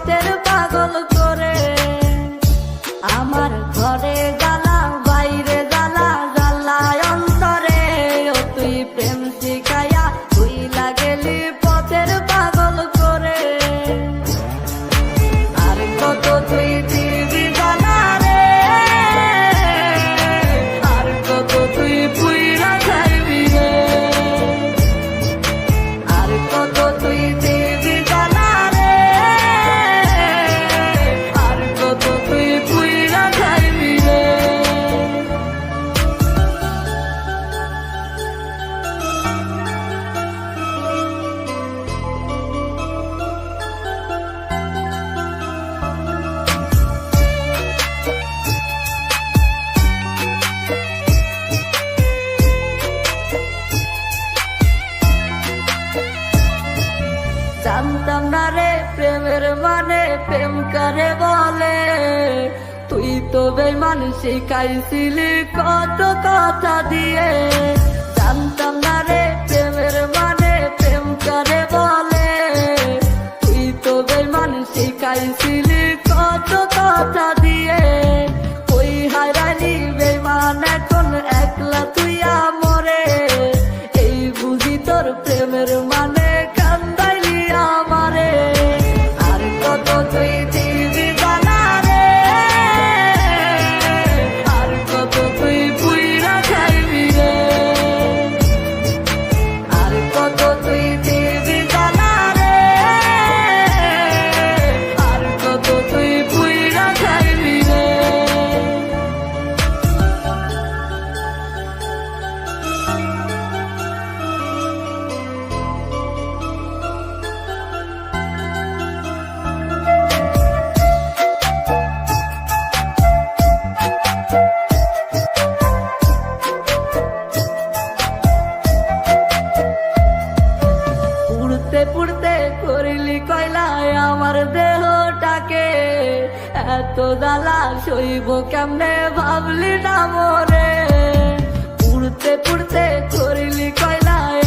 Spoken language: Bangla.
ভক্তের পাগল জানতাম না রে প্রেমের মানে প্রেম করে বলে। তুই তো বেমান শিখাইছিলি কত কথা দিয়ে। জানতাম না রে প্রেমের মানে প্রেম করে বলে। তুই তো বেমান শিখাইছিলি কত কথা কয়লায় আমার দেহটাকে এত দালা সইব কেমনে ভাবলি না মরে? পুড়তে পুড়তে করিলি কয়লায়